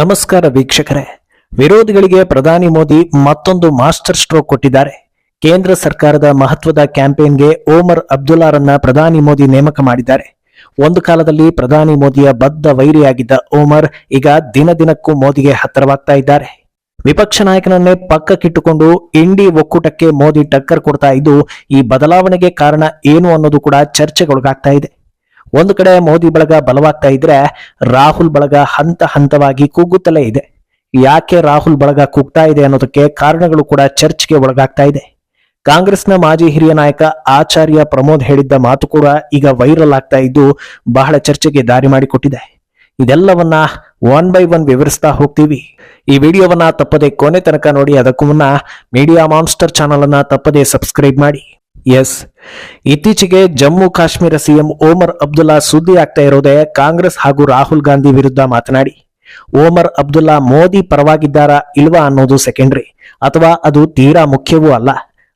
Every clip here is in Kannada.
ನಮಸ್ಕಾರ ವೀಕ್ಷಕರೇ. ವಿರೋಧಿಗಳಿಗೆ ಪ್ರಧಾನಿ ಮೋದಿ ಮತ್ತೊಂದು ಮಾಸ್ಟರ್ ಸ್ಟ್ರೋಕ್ ಕೊಟ್ಟಿದ್ದಾರೆ. ಕೇಂದ್ರ ಸರ್ಕಾರದ ಮಹತ್ವದ ಕ್ಯಾಂಪೇನ್ಗೆ ಓಮರ್ ಅಬ್ದುಲ್ಲಾರನ್ನ ಪ್ರಧಾನಿ ಮೋದಿ ನೇಮಕ ಮಾಡಿದ್ದಾರೆ. ಒಂದು ಕಾಲದಲ್ಲಿ ಪ್ರಧಾನಿ ಮೋದಿಯ ಬದ್ಧ ವೈರಿಯಾಗಿದ್ದ ಓಮರ್ ಈಗ ದಿನ ದಿನಕ್ಕೂ ಮೋದಿಗೆ ಹತ್ತಿರವಾಗ್ತಾ ಇದ್ದಾರೆ. ವಿಪಕ್ಷ ನಾಯಕನನ್ನೇ ಪಕ್ಕಕ್ಕಿಟ್ಟುಕೊಂಡು ಇಂಡಿ ಒಕ್ಕೂಟಕ್ಕೆ ಮೋದಿ ಟಕ್ಕರ್ ಕೊಡ್ತಾ ಇದ್ದು ಈ ಬದಲಾವಣೆಗೆ ಕಾರಣ ಏನು ಅನ್ನೋದು ಕೂಡ ಚರ್ಚೆಗೊಳಗಾಗ್ತಾ ಇದೆ. ಒಂದು ಕಡೆ ಮೋದಿ ಬಳಗ ಬಲವಾಗ್ತಾ ಇದ್ರೆ ರಾಹುಲ್ ಬಳಗ ಹಂತ ಹಂತವಾಗಿ ಕುಗ್ಗುತ್ತಲೇ ಇದೆ. ಯಾಕೆ ರಾಹುಲ್ ಬಳಗ ಕುಗ್ತಾ ಇದೆ ಅನ್ನೋದಕ್ಕೆ ಕಾರಣಗಳು ಕೂಡ ಚರ್ಚ್ಗೆ ಒಳಗಾಗ್ತಾ ಇದೆ. ಕಾಂಗ್ರೆಸ್ನ ಮಾಜಿ ಹಿರಿಯ ನಾಯಕ ಆಚಾರ್ಯ ಪ್ರಮೋದ್ ಹೇಳಿದ್ದ ಮಾತು ಕೂಡ ಈಗ ವೈರಲ್ ಆಗ್ತಾ ಇದ್ದು ಬಹಳ ಚರ್ಚೆಗೆ ದಾರಿ ಮಾಡಿಕೊಟ್ಟಿದೆ. ಇದೆಲ್ಲವನ್ನ ಒನ್ ಬೈ ಒನ್ ವಿವರಿಸ್ತಾ ಹೋಗ್ತೀವಿ. ಈ ವಿಡಿಯೋವನ್ನ ತಪ್ಪದೆ ಕೊನೆ ತನಕ ನೋಡಿ, ಅದಕ್ಕೂ ಮುನ್ನ ಮೀಡಿಯಾ ಮಾನ್ಸ್ಟರ್ ಚಾನಲ್ ಅನ್ನ ತಪ್ಪದೆ ಸಬ್ಸ್ಕ್ರೈಬ್ ಮಾಡಿ. ಎಸ್. ಇತ್ತೀಚೆಗೆ ಜಮ್ಮು ಕಾಶ್ಮೀರ ಸಿಎಂ ಓಮರ್ ಅಬ್ದುಲ್ಲಾ ಸುದ್ದಿ ಆಗ್ತಾ ಇರೋದೇ ಕಾಂಗ್ರೆಸ್ ಹಾಗೂ ರಾಹುಲ್ ಗಾಂಧಿ ವಿರುದ್ಧ ಮಾತನಾಡಿ. ಓಮರ್ ಅಬ್ದುಲ್ಲಾ ಮೋದಿ ಪರವಾಗಿದ್ದಾರಾ ಇಲ್ವಾ ಅನ್ನೋದು ಸೆಕೆಂಡ್ರಿ ಅಥವಾ ಅದು ತೀರಾ ಮುಖ್ಯವೂ ಅಲ್ಲ.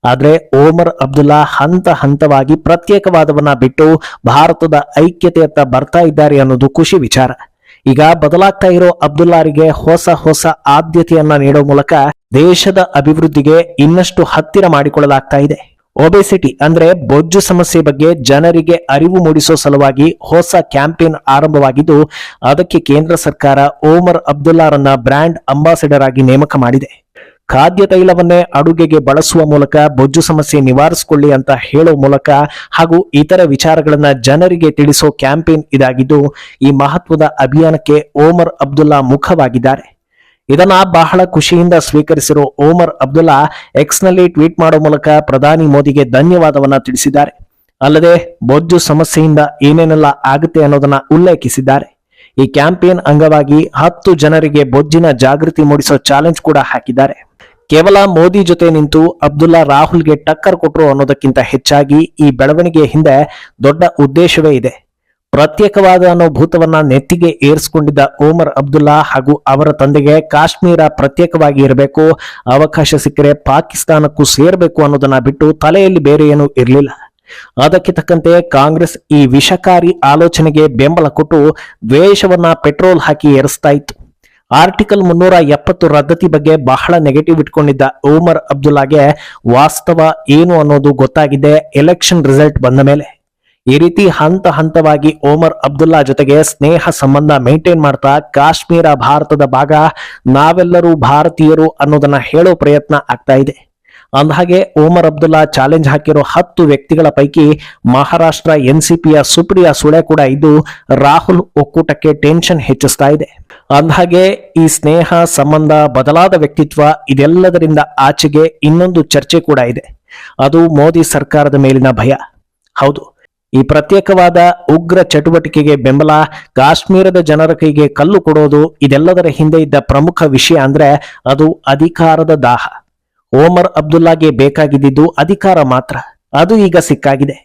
ಆದ್ರೆ ಓಮರ್ ಅಬ್ದುಲ್ಲಾ ಹಂತ ಹಂತವಾಗಿ ಪ್ರತ್ಯೇಕವಾದವನ್ನ ಬಿಟ್ಟು ಭಾರತದ ಐಕ್ಯತೆಯತ್ತ ಬರ್ತಾ ಇದ್ದಾರೆ ಅನ್ನೋದು ಖುಷಿ ವಿಚಾರ. ಈಗ ಬದಲಾಗ್ತಾ ಇರೋ ಅಬ್ದುಲ್ಲಾರಿಗೆ ಹೊಸ ಹೊಸ ಆದ್ಯತೆಯನ್ನ ನೀಡೋ ಮೂಲಕ ದೇಶದ ಅಭಿವೃದ್ಧಿಗೆ ಇನ್ನಷ್ಟು ಹತ್ತಿರ ಮಾಡಿಕೊಳ್ಳಲಾಗ್ತಾ ಇದೆ. ಒಬೆಸಿಟಿ ಅಂದ್ರೆ ಬೊಜ್ಜು ಸಮಸ್ಯೆ ಬಗ್ಗೆ ಜನರಿಗೆ ಅರಿವು ಮೂಡಿಸೋ ಸಲುವಾಗಿ ಹೊಸ ಕ್ಯಾಂಪೇನ್ ಆರಂಭವಾಗಿದ್ದು, ಅದಕ್ಕೆ ಕೇಂದ್ರ ಸರ್ಕಾರ ಓಮರ್ ಅಬ್ದುಲ್ಲಾರನ್ನ ಬ್ರ್ಯಾಂಡ್ ಅಂಬಾಸಿಡರ್ ಆಗಿ ನೇಮಕ ಮಾಡಿದೆ. ಖಾದ್ಯ ತೈಲವನ್ನೇ ಅಡುಗೆಗೆ ಬಳಸುವ ಮೂಲಕ ಬೊಜ್ಜು ಸಮಸ್ಯೆ ನಿವಾರಿಸಿಕೊಳ್ಳಿ ಅಂತ ಹೇಳೋ ಮೂಲಕ ಹಾಗೂ ಇತರ ವಿಚಾರಗಳನ್ನ ಜನರಿಗೆ ತಿಳಿಸೋ ಕ್ಯಾಂಪೇನ್ ಇದಾಗಿದ್ದು, ಈ ಮಹತ್ವದ ಅಭಿಯಾನಕ್ಕೆ ಓಮರ್ ಅಬ್ದುಲ್ಲಾ ಮುಖವಾಗಿದ್ದಾರೆ. ಇದನ್ನ ಬಹಳ ಖುಷಿಯಿಂದ ಸ್ವೀಕರಿಸಿರೋ ಓಮರ್ ಅಬ್ದುಲ್ಲಾ ಎಕ್ಸ್ನಲ್ಲಿ ಟ್ವೀಟ್ ಮಾಡುವ ಮೂಲಕ ಪ್ರಧಾನಿ ಮೋದಿಗೆ ಧನ್ಯವಾದವನ್ನ ತಿಳಿಸಿದ್ದಾರೆ. ಅಲ್ಲದೆ ಬೊಜ್ಜು ಸಮಸ್ಯೆಯಿಂದ ಏನೇನೆಲ್ಲ ಆಗುತ್ತೆ ಅನ್ನೋದನ್ನ ಉಲ್ಲೇಖಿಸಿದ್ದಾರೆ. ಈ ಕ್ಯಾಂಪೇನ್ ಅಂಗವಾಗಿ ಹತ್ತು ಜನರಿಗೆ ಬೊಜ್ಜಿನ ಜಾಗೃತಿ ಮೂಡಿಸೋ ಚಾಲೆಂಜ್ ಕೂಡ ಹಾಕಿದ್ದಾರೆ. ಕೇವಲ ಮೋದಿ ಜೊತೆ ನಿಂತು ಅಬ್ದುಲ್ಲಾ ರಾಹುಲ್ಗೆ ಟಕ್ಕರ್ ಕೊಟ್ಟರು ಅನ್ನೋದಕ್ಕಿಂತ ಹೆಚ್ಚಾಗಿ ಈ ಬೆಳವಣಿಗೆಯ ಹಿಂದೆ ದೊಡ್ಡ ಉದ್ದೇಶವೇ ಇದೆ. ಪ್ರತ್ಯೇಕವಾದ ಅನ್ನೋ ಭೂತವನ್ನ ನೆತ್ತಿಗೆ ಏರಿಸಿಕೊಂಡಿದ್ದ ಓಮರ್ ಅಬ್ದುಲ್ಲಾ ಹಾಗೂ ಅವರ ತಂದೆಗೆ ಕಾಶ್ಮೀರ ಪ್ರತ್ಯೇಕವಾಗಿ ಇರಬೇಕು, ಅವಕಾಶ ಸಿಕ್ಕರೆ ಪಾಕಿಸ್ತಾನಕ್ಕೂ ಸೇರಬೇಕು ಅನ್ನೋದನ್ನ ಬಿಟ್ಟು ತಲೆಯಲ್ಲಿ ಬೇರೆ ಏನೂ ಇರಲಿಲ್ಲ. ಅದಕ್ಕೆ ತಕ್ಕಂತೆ ಕಾಂಗ್ರೆಸ್ ಈ ವಿಷಕಾರಿ ಆಲೋಚನೆಗೆ ಬೆಂಬಲ ಕೊಟ್ಟು ದ್ವೇಷವನ್ನ ಪೆಟ್ರೋಲ್ ಹಾಕಿ ಏರಿಸ್ತಾ ಇತ್ತು. ಆರ್ಟಿಕಲ್ ಮುನ್ನೂರ ಎಪ್ಪತ್ತು ರದ್ದತಿ ಬಗ್ಗೆ ಬಹಳ ನೆಗೆಟಿವ್ ಇಟ್ಕೊಂಡಿದ್ದ ಓಮರ್ ಅಬ್ದುಲ್ಲಾಗೆ ವಾಸ್ತವ ಏನು ಅನ್ನೋದು ಗೊತ್ತಾಗಿದೆ, ಎಲೆಕ್ಷನ್ ರಿಸಲ್ಟ್ ಬಂದ ಮೇಲೆ. ಈ ರೀತಿ ಹಂತ ಹಂತವಾಗಿ ಓಮರ್ ಅಬ್ದುಲ್ಲಾ ಜೊತೆಗೆ ಸ್ನೇಹ ಸಂಬಂಧ ಮೇಂಟೈನ್ ಮಾಡ್ತಾ ಕಾಶ್ಮೀರ ಭಾರತದ ಭಾಗ ನಾವೆಲ್ಲರೂ ಭಾರತೀಯರು ಅನ್ನೋದನ್ನ ಹೇಳೋ ಪ್ರಯತ್ನ ಆಗ್ತಾ ಇದೆ. ಅಂದಹಾಗೆ ಓಮರ್ ಅಬ್ದುಲ್ಲಾ ಚಾಲೆಂಜ್ ಹಾಕಿರೋ ಹತ್ತು ವ್ಯಕ್ತಿಗಳ ಪೈಕಿ ಮಹಾರಾಷ್ಟ್ರ ಎನ್ಸಿಪಿಯ ಸುಪ್ರಿಯಾ ಸುಳೆ ಕೂಡ ಇದ್ದು ರಾಹುಲ್ ಒಕ್ಕೂಟಕ್ಕೆ ಟೆನ್ಷನ್ ಹೆಚ್ಚಿಸ್ತಾ ಇದೆ. ಅಂದಹಾಗೆ ಈ ಸ್ನೇಹ, ಸಂಬಂಧ, ಬದಲಾದ ವ್ಯಕ್ತಿತ್ವ ಇದೆಲ್ಲದರಿಂದ ಆಚೆಗೆ ಇನ್ನೊಂದು ಚರ್ಚೆ ಕೂಡ ಇದೆ. ಅದು ಮೋದಿ ಸರ್ಕಾರದ ಮೇಲಿನ ಭಯ. ಹೌದು. ಈ ಪ್ರತ್ಯೇಕವಾದ ಉಗ್ರ ಚಟುವಟಿಕೆಗೆ ಬೆಂಬಲ ಕಾಶ್ಮೀರದ ಜನರ ಕೈಗೆ ಕಲ್ಲು ಕೊಡೋದು ಇದೆಲ್ಲದರ ಹಿಂದೆ ಇದ್ದ ಪ್ರಮುಖ ವಿಷಯ ಅಂದ್ರೆ ಅದು ಅಧಿಕಾರದ ದಾಹ. ಓಮರ್ ಅಬ್ದುಲ್ಲಾಗೆ ಬೇಕಾಗಿದ್ದಿದ್ದು ಅಧಿಕಾರ ಮಾತ್ರ. ಅದು ಈಗ ಸಿಕ್ಕಾಗಿದೆ.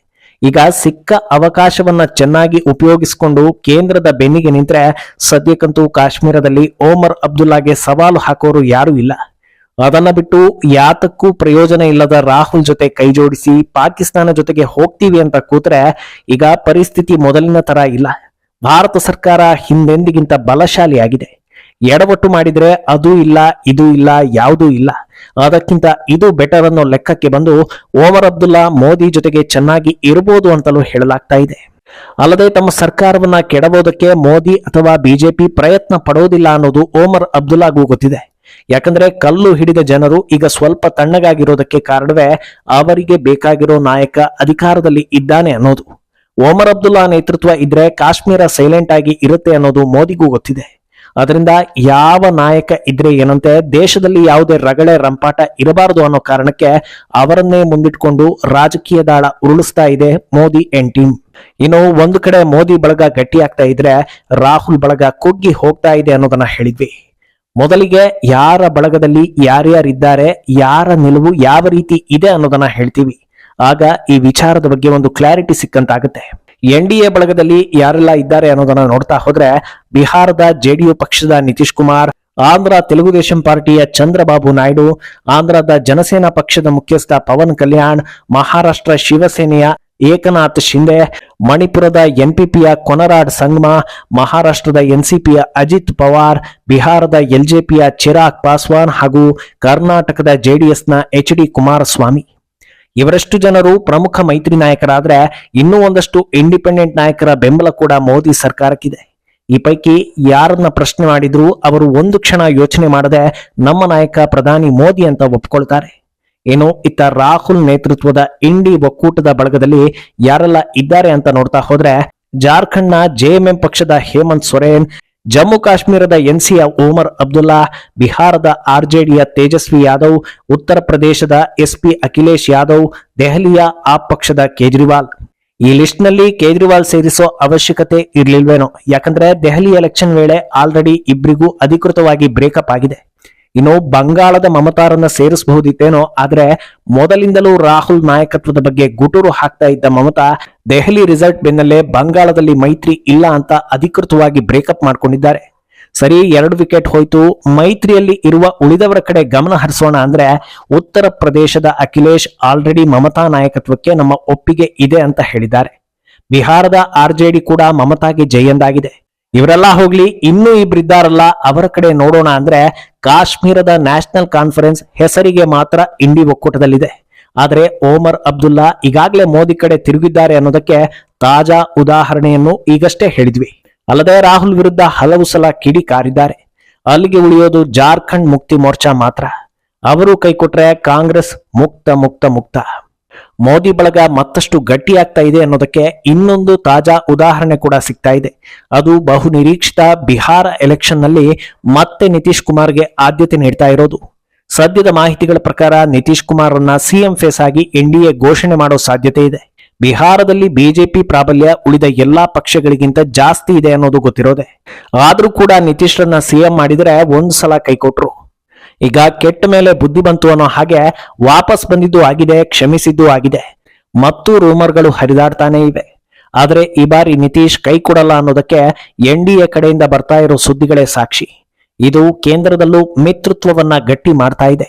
ಈಗ ಸಿಕ್ಕ ಅವಕಾಶವನ್ನ ಚೆನ್ನಾಗಿ ಉಪಯೋಗಿಸಿಕೊಂಡು ಕೇಂದ್ರದ ಬೆನ್ನಿಗೆ ನಿಂತ್ರೆ ಸದ್ಯಕ್ಕಂತೂ ಕಾಶ್ಮೀರದಲ್ಲಿ ಓಮರ್ ಅಬ್ದುಲ್ಲಾಗೆ ಸವಾಲು ಹಾಕೋರು ಯಾರೂ ಇಲ್ಲ. ಅದನ್ನ ಬಿಟ್ಟು ಯಾತಕ್ಕೂ ಪ್ರಯೋಜನ ಇಲ್ಲದ ರಾಹುಲ್ ಜೊತೆ ಕೈಜೋಡಿಸಿ ಪಾಕಿಸ್ತಾನ ಜೊತೆಗೆ ಹೋಗ್ತೀವಿ ಅಂತ ಕೂತ್ರೆ ಈಗ ಪರಿಸ್ಥಿತಿ ಮೊದಲಿನ ತರ ಇಲ್ಲ. ಭಾರತ ಸರ್ಕಾರ ಹಿಂದೆಂದಿಗಿಂತ ಬಲಶಾಲಿಯಾಗಿದೆ. ಎಡವಟ್ಟು ಮಾಡಿದ್ರೆ ಅದು ಇಲ್ಲ, ಇದು ಇಲ್ಲ, ಯಾವುದೂ ಇಲ್ಲ. ಅದಕ್ಕಿಂತ ಇದು ಬೆಟರ್ ಅನ್ನೋ ಲೆಕ್ಕಕ್ಕೆ ಬಂದು ಓಮರ್ ಅಬ್ದುಲ್ಲಾ ಮೋದಿ ಜೊತೆಗೆ ಚೆನ್ನಾಗಿ ಇರಬಹುದು ಅಂತಲೂ ಹೇಳಲಾಗ್ತಾ ಇದೆ. ಅಲ್ಲದೆ ತಮ್ಮ ಸರ್ಕಾರವನ್ನ ಕೆಡಬೋದಕ್ಕೆ ಮೋದಿ ಅಥವಾ ಬಿಜೆಪಿ ಪ್ರಯತ್ನ ಪಡೋದಿಲ್ಲ ಅನ್ನೋದು ಓಮರ್ ಅಬ್ದುಲ್ಲಾಗೂ ಗೊತ್ತಿದೆ. ಯಾಕಂದ್ರೆ ಕಲ್ಲು ಹಿಡಿದ ಜನರು ಈಗ ಸ್ವಲ್ಪ ತಣ್ಣಗಾಗಿರೋದಕ್ಕೆ ಕಾರಣವೇ ಅವರಿಗೆ ಬೇಕಾಗಿರೋ ನಾಯಕ ಅಧಿಕಾರದಲ್ಲಿ ಇದ್ದಾನೆ ಅನ್ನೋದು. ಓಮರ್ ಅಬ್ದುಲ್ಲಾ ನೇತೃತ್ವ ಇದ್ರೆ ಕಾಶ್ಮೀರ ಸೈಲೆಂಟ್ ಆಗಿ ಇರುತ್ತೆ ಅನ್ನೋದು ಮೋದಿಗೂ ಗೊತ್ತಿದೆ. ಅದರಿಂದ ಯಾವ ನಾಯಕ ಇದ್ರೆ ಏನಂತೆ ದೇಶದಲ್ಲಿ ಯಾವುದೇ ರಗಳೆ ರಂಪಾಟ ಇರಬಾರದು ಅನ್ನೋ ಕಾರಣಕ್ಕೆ ಅವರನ್ನೇ ಮುಂದಿಟ್ಕೊಂಡು ರಾಜಕೀಯ ದಾಳ ಉರುಳಿಸ್ತಾ ಇದೆ ಮೋದಿ ಅಂಡ್ ಟೀಮ್ ಇನ್ನು ಒಂದು ಕಡೆ ಮೋದಿ ಬಳಗ ಗಟ್ಟಿಯಾಗ್ತಾ ಇದ್ರೆ ರಾಹುಲ್ ಬಳಗ ಕುಗ್ಗಿ ಹೋಗ್ತಾ ಇದೆ ಅನ್ನೋದನ್ನ ಹೇಳಿದ್ವಿ. ಮೊದಲಿಗೆ ಯಾರ ಬಳಗದಲ್ಲಿ ಯಾರ್ಯಾರಿದ್ದಾರೆ, ಯಾರ ನಿಲುವು ಯಾವ ರೀತಿ ಇದೆ ಅನ್ನೋದನ್ನ ಹೇಳ್ತೀವಿ. ಆಗ ಈ ವಿಚಾರದ ಬಗ್ಗೆ ಒಂದು ಕ್ಲಾರಿಟಿ ಸಿಕ್ಕಂತಾಗುತ್ತೆ. ಎನ್ ಡಿ ಎ ಬಳಗದಲ್ಲಿ ಯಾರೆಲ್ಲ ಇದ್ದಾರೆ ಅನ್ನೋದನ್ನ ನೋಡ್ತಾ ಹೋದ್ರೆ ಬಿಹಾರದ ಜೆಡಿಯು ಪಕ್ಷದ ನಿತೀಶ್ ಕುಮಾರ್, ಆಂಧ್ರ ತೆಲುಗುದೇಶಂ ಪಾರ್ಟಿಯ ಚಂದ್ರಬಾಬು ನಾಯ್ಡು, ಆಂಧ್ರದ ಜನಸೇನಾ ಪಕ್ಷದ ಮುಖ್ಯಸ್ಥ ಪವನ್ ಕಲ್ಯಾಣ್, ಮಹಾರಾಷ್ಟ್ರ ಶಿವಸೇನೆಯ ಏಕನಾಥ್ ಶಿಂದೆ ಮಣಿಪುರದ ಎನ್ಪಿಪಿಯ ಕೊನರಾಡ್ ಸಂಗ್ಮಾ, ಮಹಾರಾಷ್ಟ್ರದ ಎನ್ಸಿಪಿಯ ಅಜಿತ್ ಪವಾರ್, ಬಿಹಾರದ ಎಲ್ಜೆಪಿಯ ಚಿರಾಗ್ ಪಾಸ್ವಾನ್ ಹಾಗೂ ಕರ್ನಾಟಕದ ಜೆಡಿಎಸ್ನ ಎಚ್ ಡಿ ಕುಮಾರಸ್ವಾಮಿ. ಇವರಷ್ಟು ಜನರು ಪ್ರಮುಖ ಮೈತ್ರಿ ನಾಯಕರಾದರೆ ಇನ್ನೂ ಒಂದಷ್ಟು ಇಂಡಿಪೆಂಡೆಂಟ್ ನಾಯಕರ ಬೆಂಬಲ ಕೂಡ ಮೋದಿ ಸರ್ಕಾರಕ್ಕಿದೆ. ಈ ಪೈಕಿ ಯಾರನ್ನ ಪ್ರಶ್ನೆ ಮಾಡಿದ್ರು ಅವರು ಒಂದು ಕ್ಷಣ ಯೋಚನೆ ಮಾಡದೆ ನಮ್ಮ ನಾಯಕ ಪ್ರಧಾನಿ ಮೋದಿ ಅಂತ ಒಪ್ಕೊಳ್ತಾರೆ. ಏನು ಇತ್ತ ರಾಹುಲ್ ನೇತೃತ್ವದ ಇಂಡಿ ಒಕ್ಕೂಟದ ಬಳಗದಲ್ಲಿ ಯಾರೆಲ್ಲ ಇದ್ದಾರೆ ಅಂತ ನೋಡ್ತಾ ಹೋದ್ರೆ ಜಾರ್ಖಂಡ್ನ ಜೆಎಂಎಂ ಪಕ್ಷದ ಹೇಮಂತ್ ಸೊರೇನ್, ಜಮ್ಮು ಕಾಶ್ಮೀರದ ಎನ್ಸಿಯ ಓಮರ್ ಅಬ್ದುಲ್ಲಾ, ಬಿಹಾರದ ಆರ್ಜೆಡಿಯ ತೇಜಸ್ವಿ ಯಾದವ್, ಉತ್ತರ ಪ್ರದೇಶದ ಎಸ್ಪಿ ಅಖಿಲೇಶ್ ಯಾದವ್, ದೆಹಲಿಯ ಆಪ್ ಪಕ್ಷದ ಕೇಜ್ರಿವಾಲ್. ಈ ಲಿಸ್ಟ್ನಲ್ಲಿ ಕೇಜ್ರಿವಾಲ್ ಸೇರಿಸೋ ಅವಶ್ಯಕತೆ ಇರ್ಲಿಲ್ವೇನೋ. ಯಾಕಂದ್ರೆ ದೆಹಲಿ ಎಲೆಕ್ಷನ್ ವೇಳೆ ಆಲ್ರೆಡಿ ಇಬ್ಬರಿಗೂ ಅಧಿಕೃತವಾಗಿ ಬ್ರೇಕಪ್ ಆಗಿದೆ. ಇನ್ನು ಬಂಗಾಳದ ಮಮತಾರನ್ನ ಸೇರಿಸಬಹುದಿತ್ತೇನೋ, ಆದ್ರೆ ಮೊದಲಿಂದಲೂ ರಾಹುಲ್ ನಾಯಕತ್ವದ ಬಗ್ಗೆ ಗುಟುರು ಹಾಕ್ತಾ ಇದ್ದ ಮಮತಾ ದೆಹಲಿ ರಿಸಲ್ಟ್ ಬೆನ್ನಲ್ಲೇ ಬಂಗಾಳದಲ್ಲಿ ಮೈತ್ರಿ ಇಲ್ಲ ಅಂತ ಅಧಿಕೃತವಾಗಿ ಬ್ರೇಕಪ್ ಮಾಡ್ಕೊಂಡಿದ್ದಾರೆ. ಸರಿ, ಎರಡು ವಿಕೆಟ್ ಹೋಯ್ತು. ಮೈತ್ರಿಯಲ್ಲಿ ಇರುವ ಉಳಿದವರ ಕಡೆ ಗಮನ ಹರಿಸೋಣ ಅಂದ್ರೆ ಉತ್ತರ ಪ್ರದೇಶದ ಅಖಿಲೇಶ್ ಆಲ್ರೆಡಿ ಮಮತಾ ನಾಯಕತ್ವಕ್ಕೆ ನಮ್ಮ ಒಪ್ಪಿಗೆ ಇದೆ ಅಂತ ಹೇಳಿದ್ದಾರೆ. ಬಿಹಾರದ ಆರ್ಜೆಡಿ ಕೂಡ ಮಮತಾಗೆ ಜಯಂದಾಗಿದೆ ಇವರೆಲ್ಲ ಹೋಗ್ಲಿ, ಇನ್ನೂ ಇಬ್ರಿದ್ದಾರಲ್ಲ ಅವರ ಕಡೆ ನೋಡೋಣ ಅಂದ್ರೆ ಕಾಶ್ಮೀರದ ನ್ಯಾಷನಲ್ ಕಾನ್ಫರೆನ್ಸ್ ಹೆಸರಿಗೆ ಮಾತ್ರ ಇಂಡಿ ಒಕ್ಕೂಟದಲ್ಲಿದೆ. ಆದರೆ ಓಮರ್ ಅಬ್ದುಲ್ಲಾ ಈಗಾಗಲೇ ಮೋದಿ ಕಡೆ ತಿರುಗಿದ್ದಾರೆ ಅನ್ನೋದಕ್ಕೆ ತಾಜಾ ಉದಾಹರಣೆಯನ್ನು ಈಗಷ್ಟೇ ಹೇಳಿದ್ವಿ. ಅಲ್ಲದೆ ರಾಹುಲ್ ವಿರುದ್ಧ ಹಲವು ಸಲ ಕಿಡಿ ಕಾರಿದ್ದಾರೆ. ಅಲ್ಲಿಗೆ ಉಳಿಯೋದು ಜಾರ್ಖಂಡ್ ಮುಕ್ತಿ ಮೋರ್ಚಾ ಮಾತ್ರ. ಅವರು ಕೈಕೊಟ್ರೆ ಕಾಂಗ್ರೆಸ್ ಮುಕ್ತ ಮುಕ್ತ ಮುಕ್ತ. ಮೋದಿ ಬಳಗ ಮತ್ತಷ್ಟು ಗಟ್ಟಿಯಾಗ್ತಾ ಇದೆ ಅನ್ನೋದಕ್ಕೆ ಇನ್ನೊಂದು ತಾಜಾ ಉದಾಹರಣೆ ಕೂಡ ಸಿಗ್ತಾ ಇದೆ. ಅದು ಬಹು ನಿರೀಕ್ಷಿತ ಬಿಹಾರ ಎಲೆಕ್ಷನ್ನಲ್ಲಿ ಮತ್ತೆ ನಿತೀಶ್ ಕುಮಾರ್ಗೆ ಆದ್ಯತೆ ನೀಡ್ತಾ ಇರೋದು. ಸದ್ಯದ ಮಾಹಿತಿಗಳ ಪ್ರಕಾರ ನಿತೀಶ್ ಕುಮಾರ್ ಅನ್ನ ಸಿಎಂ ಫೇಸ್ ಆಗಿ ಎನ್ಡಿಎ ಘೋಷಣೆ ಮಾಡೋ ಸಾಧ್ಯತೆ ಇದೆ. ಬಿಹಾರದಲ್ಲಿ ಬಿಜೆಪಿ ಪ್ರಾಬಲ್ಯ ಉಳಿದ ಎಲ್ಲಾ ಪಕ್ಷಗಳಿಗಿಂತ ಜಾಸ್ತಿ ಇದೆ ಅನ್ನೋದು ಗೊತ್ತಿರೋದೆ. ಆದ್ರೂ ಕೂಡ ನಿತೀಶ್ರನ್ನ ಸಿಎಂ ಮಾಡಿದ್ರೆ ಒಂದು ಸಲ ಕೈಕೊಟ್ರು. ಈಗ ಕೆಟ್ಟ ಮೇಲೆ ಬುದ್ಧಿ ಬಂತು ಅನ್ನೋ ಹಾಗೆ ವಾಪಸ್ ಬಂದಿದ್ದು ಆಗಿದೆ, ಕ್ಷಮಿಸಿದ್ದು ಆಗಿದೆ. ಮತ್ತು ರೂಮರ್ಗಳು ಹರಿದಾಡ್ತಾನೆ ಇವೆ. ಆದರೆ ಈ ಬಾರಿ ನಿತೀಶ್ ಕೈ ಕೊಡಲ್ಲ ಅನ್ನೋದಕ್ಕೆ ಎನ್ ಡಿ ಎ ಕಡೆಯಿಂದ ಬರ್ತಾ ಇರೋ ಸುದ್ದಿಗಳೇ ಸಾಕ್ಷಿ. ಇದು ಕೇಂದ್ರದಲ್ಲೂ ಮಿತ್ರತ್ವವನ್ನ ಗಟ್ಟಿ ಮಾಡ್ತಾ ಇದೆ.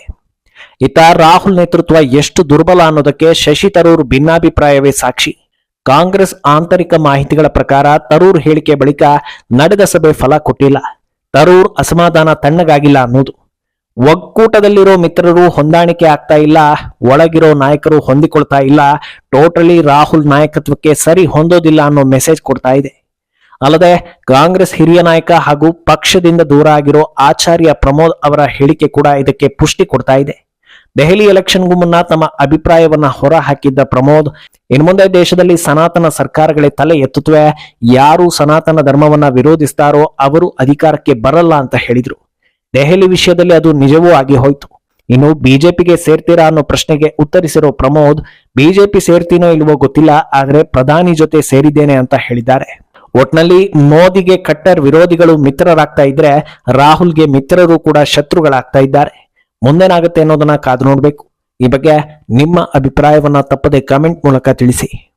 ಇತ ರಾಹುಲ್ ನೇತೃತ್ವ ಎಷ್ಟು ದುರ್ಬಲ ಅನ್ನೋದಕ್ಕೆ ಶಶಿ ತರೂರ್ ಭಿನ್ನಾಭಿಪ್ರಾಯವೇ ಸಾಕ್ಷಿ. ಕಾಂಗ್ರೆಸ್ ಆಂತರಿಕ ಮಾಹಿತಿಗಳ ಪ್ರಕಾರ ತರೂರ್ ಹೇಳಿಕೆ ಬಳಿಕ ನಡೆದ ಸಭೆ ಫಲ ಕೊಟ್ಟಿಲ್ಲ. ತರೂರ್ ಅಸಮಾಧಾನ ತಣ್ಣಗಾಗಿಲ್ಲ ಅನ್ನೋದು. ಒಕ್ಕೂಟದಲ್ಲಿರೋ ಮಿತ್ರರು ಹೊಂದಾಣಿಕೆ ಆಗ್ತಾ ಇಲ್ಲ, ಒಳಗಿರೋ ನಾಯಕರು ಹೊಂದಿಕೊಳ್ತಾ ಇಲ್ಲ, ಟೋಟಲಿ ರಾಹುಲ್ ನಾಯಕತ್ವಕ್ಕೆ ಸರಿ ಹೊಂದೋದಿಲ್ಲ ಅನ್ನೋ ಮೆಸೇಜ್ ಕೊಡ್ತಾ ಇದೆ. ಅಲ್ಲದೆ ಕಾಂಗ್ರೆಸ್ ಹಿರಿಯ ನಾಯಕ ಹಾಗೂ ಪಕ್ಷದಿಂದ ದೂರ ಆಗಿರೋ ಆಚಾರ್ಯ ಪ್ರಮೋದ್ ಅವರ ಹೇಳಿಕೆ ಕೂಡ ಇದಕ್ಕೆ ಪುಷ್ಟಿ ಕೊಡ್ತಾ ಇದೆ. ದೆಹಲಿ ಎಲೆಕ್ಷನ್ಗೂ ಮುನ್ನ ತಮ್ಮ ಅಭಿಪ್ರಾಯವನ್ನ ಹೊರ ಹಾಕಿದ್ದ ಪ್ರಮೋದ್, ಇನ್ನು ಮುಂದೆ ದೇಶದಲ್ಲಿ ಸನಾತನ ಸರ್ಕಾರಗಳೇ ತಲೆ ಎತ್ತುತ್ತವೆ, ಯಾರು ಸನಾತನ ಧರ್ಮವನ್ನ ವಿರೋಧಿಸ್ತಾರೋ ಅವರು ಅಧಿಕಾರಕ್ಕೆ ಬರಲ್ಲ ಅಂತ ಹೇಳಿದ್ರು. ದೆಹಲಿ ವಿಷಯದಲ್ಲಿ ಅದು ನಿಜವೂ ಆಗಿ ಹೋಯ್ತು. ಇನ್ನು ಬಿಜೆಪಿಗೆ ಸೇರ್ತೀರಾ ಅನ್ನೋ ಪ್ರಶ್ನೆಗೆ ಉತ್ತರಿಸಿರೋ ಪ್ರಮೋದ್, ಬಿಜೆಪಿ ಸೇರ್ತೀನೋ ಇಲ್ವೋ ಗೊತ್ತಿಲ್ಲ, ಆದ್ರೆ ಪ್ರಧಾನಿ ಜೊತೆ ಸೇರಿದ್ದೇನೆ ಅಂತ ಹೇಳಿದ್ದಾರೆ. ಒಟ್ನಲ್ಲಿ ಮೋದಿಗೆ ಕಟ್ಟರ್ ವಿರೋಧಿಗಳು ಮಿತ್ರರಾಗ್ತಾ ಇದ್ರೆ ರಾಹುಲ್ಗೆ ಮಿತ್ರರು ಕೂಡ ಶತ್ರುಗಳಾಗ್ತಾ ಇದ್ದಾರೆ. ಮುಂದೇನಾಗುತ್ತೆ ಅನ್ನೋದನ್ನ ಕಾದು ನೋಡ್ಬೇಕು. ಈ ಬಗ್ಗೆ ನಿಮ್ಮ ಅಭಿಪ್ರಾಯವನ್ನ ತಪ್ಪದೆ ಕಮೆಂಟ್ ಮೂಲಕ ತಿಳಿಸಿ.